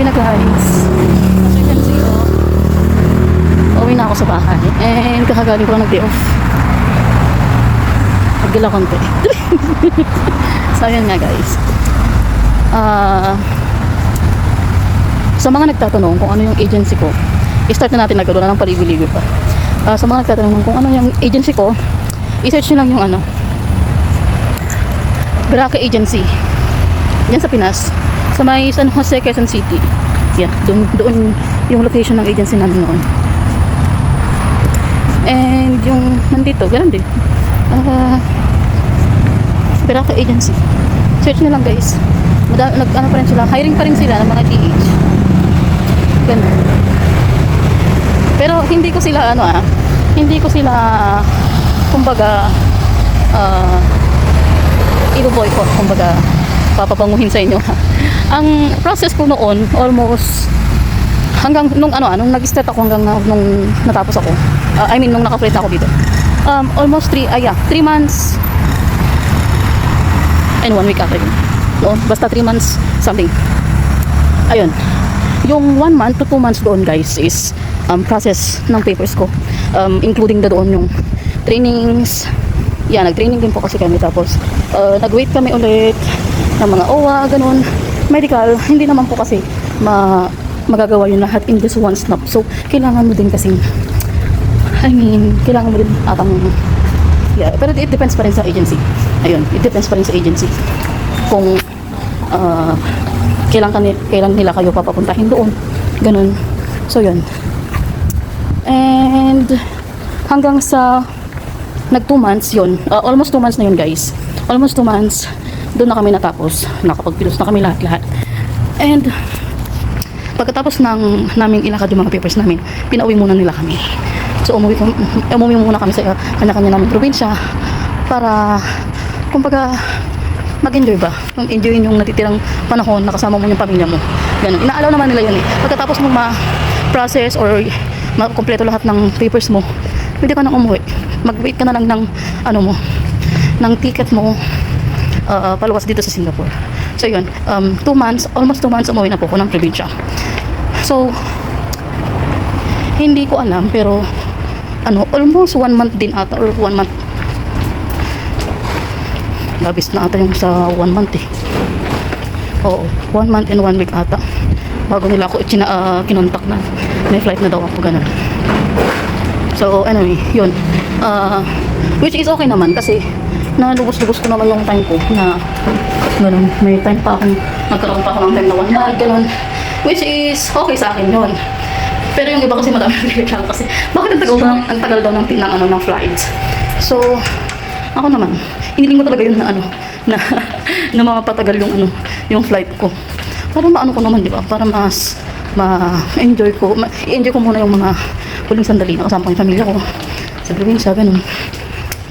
Gabi na guys. As you can see, oh. Pauwi na ako sa bahay. And kakagaling ko nag-day off. Nagdala konti. so, ayan nga guys. Ah... sa mga nagtatanong kung ano yung agency ko, i-start na natin nagkaroon na ng paligoy-ligoy pa. Ah, sa mga nagtatanong kung ano yung agency ko, i-search nyo lang yung ano, Baraka Agency. Yan sa Pinas. Sa may San Jose, Quezon City. Yan, doon, doon yung location ng agency namin noon. And yung nandito, ganun din. Ah, Baraka Agency. Search nyo lang guys. Mada, nag, ano pa rin sila, hiring pa rin sila ng mga DH. Ganun. Pero hindi ko sila ano ah, hindi ko sila kumbaga ah i-boycott, kumbaga papapanguhin sa inyo. Ang process ko noon almost hanggang nung ano ah, nung nag-start ako hanggang na, nung natapos ako. Ah, I mean nung naka-place ako dito. Um, almost 3 ay yeah, 3 months and 1 week after yun. Basta 3 months something. Ayun. Yung 1 month to 2 months doon guys is um, process ng papers ko. Um, including na doon yung trainings. Yeah, nag-training din po kasi kami. Tapos, uh, nag-wait kami ulit ng mga OWA, ganun. Medical, hindi naman po kasi ma magagawa yun lahat in this one snap. So, kailangan mo din kasing I mean, kailangan mo din atang yeah, pero it depends pa rin sa agency. Ayun, it depends pa rin sa agency. Kung uh, kailan, kani, kailan nila kayo papapuntahin doon. Ganun. So, yun. And hanggang sa nag 2 months yun. Uh, almost 2 months na yun guys. Almost 2 months. Doon na kami natapos. Nakapagpilos na kami lahat-lahat. And pagkatapos ng naming ilakad yung mga papers namin, pinauwi muna nila kami. So umuwi, umuwi muna kami sa kanya-kanya namin probinsya para kumbaga mag-enjoy ba? Enjoy yung natitirang panahon na kasama mo yung pamilya mo. Ganun. Inaalaw naman nila yun eh. Pagkatapos mo ma-process or ma-kompleto lahat ng papers mo, pwede ka nang umuwi. Mag-wait ka na lang ng ano mo, ng ticket mo uh, paluwas dito sa Singapore. So yun, um, two months, almost two months umuwi na po ako ng probinsya. So, hindi ko alam pero ano, almost one month din ata or one month labis na ata yung sa one month eh. Oo, one month and one week ata. Bago nila ako itina, uh, kinontak na. May flight na daw ako, ganun. So, anyway, yun. Uh, which is okay naman kasi nalubos-lubos ko naman yung time ko na ganun. May time pa akong, nagkaroon pa ako ng time na one month, ganun. Which is okay sa akin yun. Pero yung iba kasi madami nagreklamo kasi bakit ang tagal, daw, ang tagal daw ng, ng, ano, ng flights. So, ako naman, hiniling ko talaga yun na ano, na, na mapatagal yung ano, yung flight ko. Para maano ko naman, di ba? Para mas ma-enjoy ko, ma- i-enjoy ko muna yung mga huling sandali na kasama ko yung pamilya ko sa probinsya, ganun.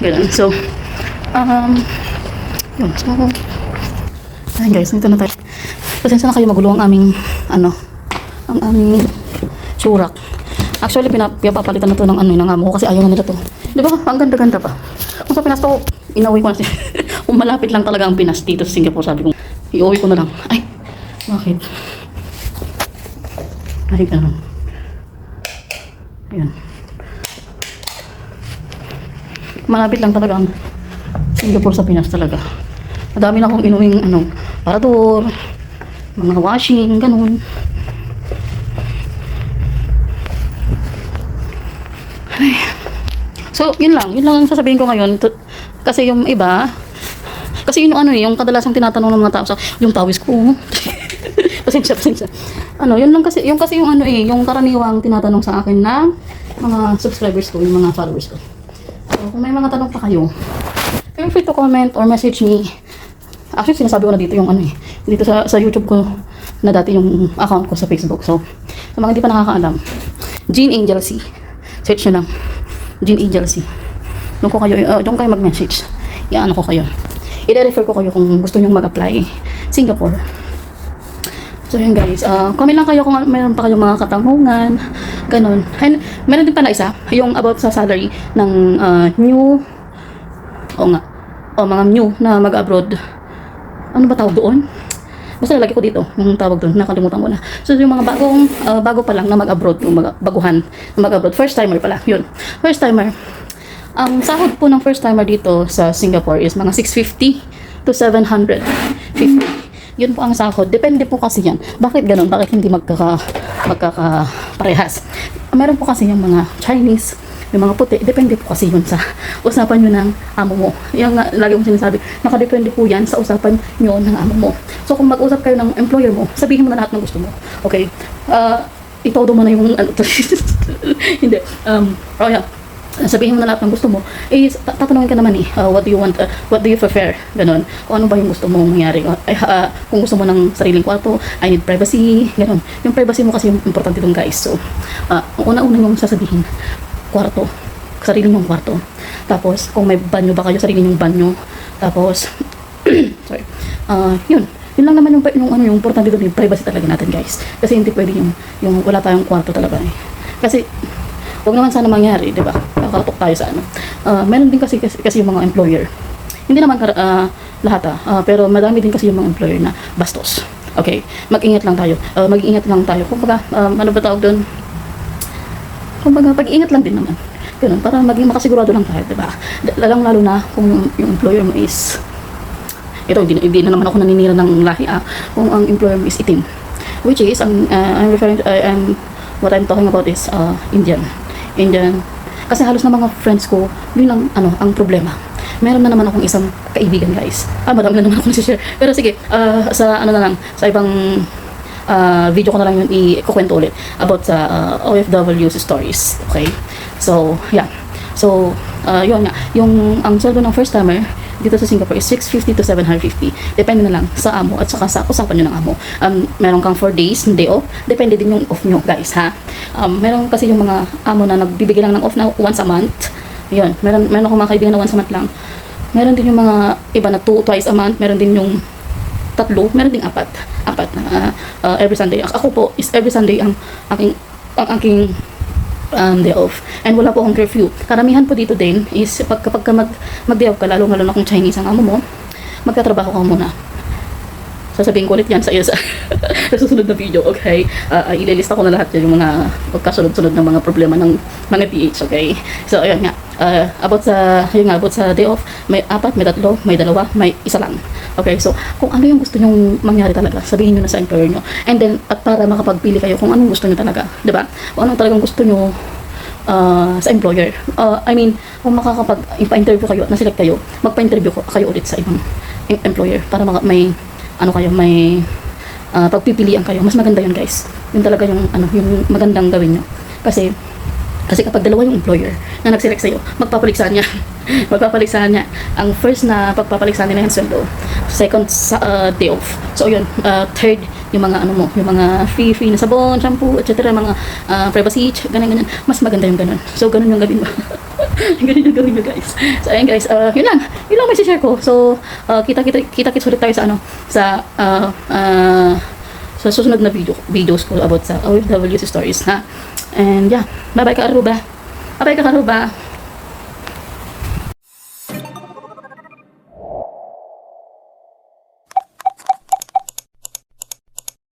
Ganun. So, um, yun. So, ayun guys, dito na tayo. Pasensya na kayo magulo ang aming, ano, ang aming surak. Actually, pinap pinapapalitan na to ng ano, ng amo ko kasi ayaw na nila to. Di ba? Ang ganda-ganda pa. Kung sa Pinas to, inaway ko na siya. Malapit lang talaga ang Pinas dito sa Singapore, sabi ko, iuwi ko na lang. Ay, bakit? Ay, ganun. Ayan. Malapit lang talaga ang Singapore sa Pinas talaga. Madami na akong inuwing ano, parador, mga washing, ganun. Ay. So, yun lang. Yun lang ang sasabihin ko ngayon. Kasi yung iba, kasi yun ano eh, yung kadalasang tinatanong ng mga tao sa, yung tawis ko. pasensya, pasensya. Ano, yun lang kasi, yung kasi yung ano eh, yung karaniwang tinatanong sa akin na mga subscribers ko, yung mga followers ko. So, kung may mga tanong pa kayo, feel free to comment or message me. Actually, sinasabi ko na dito yung ano eh, dito sa, sa YouTube ko na dati yung account ko sa Facebook. So, sa mga hindi pa nakakaalam, Jean Angel C. Search nyo lang. Jean Angel C. Doon ko kayo, uh, doon kayo mag-message. Iaan ko kayo. I-refer ko kayo kung gusto nyo mag-apply Singapore. So yun guys, uh, comment lang kayo kung meron pa kayong mga katanungan, ganun. And meron din pala isa, yung about sa salary ng uh, new, o nga, o mga new na mag-abroad. Ano ba tawag doon? Basta lalagay ko dito, yung tawag doon, nakalimutan ko na. So, yung mga bagong, ah, bago pa lang na mag-abroad, mga baguhan na mag-abroad, first timer pala, yun. First timer, ang sahod po ng first timer dito sa Singapore is mga 650 to 750. Yun po ang sahod. Depende po kasi yan. Bakit ganun? Bakit hindi magkaka, magkaka parehas? Meron po kasi yung mga Chinese, yung mga puti, depende po kasi yun sa usapan nyo ng amo mo. Yung nga, lagi kong sinasabi, nakadepende po yan sa usapan nyo ng amo mo. So kung mag-usap kayo ng employer mo, sabihin mo na lahat ng gusto mo. Okay? Uh, itodo mo na yung ano to. Hindi. Um, oh yeah sabihin mo na lahat ng gusto mo, ta- tatanungin ka naman eh, uh, what do you want, uh, what do you prefer, ganun. Kung ano ba yung gusto mong mangyari. Uh, ay, uh, kung gusto mo ng sariling kwarto, I need privacy, ganun. Yung privacy mo kasi yung importante dun guys. So, uh, una-una yung sasabihin, kwarto, sarili yung kwarto. Tapos, kung may banyo ba kayo, sarili yung banyo. Tapos, sorry, uh, yun. Yun lang naman yung, yung, ano, yung importante doon, yung privacy talaga natin guys. Kasi hindi pwede yung, yung wala tayong kwarto talaga eh. Kasi, Huwag naman sana mangyari, di ba? Nakakatok tayo sa ano. Uh, meron din kasi, kasi, kasi yung mga employer. Hindi naman uh, lahat ah, uh, pero madami din kasi yung mga employer na bastos. Okay, mag-ingat lang tayo. Uh, mag-ingat lang tayo. Kung baga, um, ano ba tawag doon? Kung baga, pag-ingat lang din naman. Ganun, para maging makasigurado lang tayo, di ba? Lalang lalo na kung yung, employer mo is ito, hindi, hindi na naman ako naninira ng lahi ah, kung ang employer mo is itim. Which is, ang, uh, I'm referring to, uh, I'm, what I'm talking about is uh, Indian. Indian. Kasi halos na mga friends ko, yun ang, ano, ang problema. Meron na naman akong isang kaibigan, guys. Ah, madami na naman akong share. Pero sige, uh, sa ano na lang, sa ibang uh, video ko na lang yun i-kukwento ulit about sa uh, OFW's stories. Okay? So, yeah. So, uh, yun nga. Yung, ang sweldo ng first timer, dito sa Singapore is 650 to 750. Depende na lang sa amo at saka sa usapan nyo ng amo. Um, meron kang 4 days, day off. Depende din yung off nyo, guys, ha? Um, meron kasi yung mga amo na nagbibigay lang ng off na once a month. Yun. Meron, meron akong mga kaibigan na once a month lang. Meron din yung mga iba na two, twice a month. Meron din yung tatlo. Meron din apat. Apat na uh, uh, every Sunday. Ako po is every Sunday ang aking ang aking um, day off. And wala po akong curfew. Karamihan po dito din is pag, kapag ka mag, mag-day off ka, lalo lalo na kung Chinese ang amo mo, magkatrabaho ka muna. Sasabihin ko ulit yan sa iyo sa, sa susunod na video, okay? Uh, uh, ililista ko na lahat yan, yung mga pagkasunod-sunod ng mga problema ng mga PH, okay? So, ayun nga. Uh, about sa, yun nga, about sa day off, may apat, may tatlo, may dalawa, may isa lang. Okay, so, kung ano yung gusto nyong mangyari talaga, sabihin nyo na sa employer nyo. And then, at para makapagpili kayo kung anong gusto nyo talaga, di ba? Kung anong talagang gusto nyo uh, sa employer. Uh, I mean, kung makakapag pa-interview kayo at na-select kayo, magpa-interview kayo ulit sa ibang em- employer para maka- may ano kayo, may uh, pagpipilian kayo. Mas maganda yun, guys. Yun talaga yung ano, yung magandang gawin nyo. Kasi kasi kapag dalawa yung employer na nag-select sa'yo, magpapaligsahan niya. magpapaligsahan niya. Ang first na pagpapaligsahan nila yung sweldo. Second, sa, uh, day off. So, yun. Uh, third, yung mga ano mo, yung mga free-free na sabon, shampoo, etc. Mga uh, privacy, ganyan, ganyan. Mas maganda yung ganun. So, ganun yung gawin mo. ganun yung gawin nyo, guys. So, ayun, guys. Uh, yun lang. Yun lang may share ko. So, uh, kita-kita kita-kits ulit tayo sa ano, sa uh, uh, sa susunod na video videos ko about sa OFW's stories ha. And yeah, bye bye ka Aruba. Bye bye ka Aruba.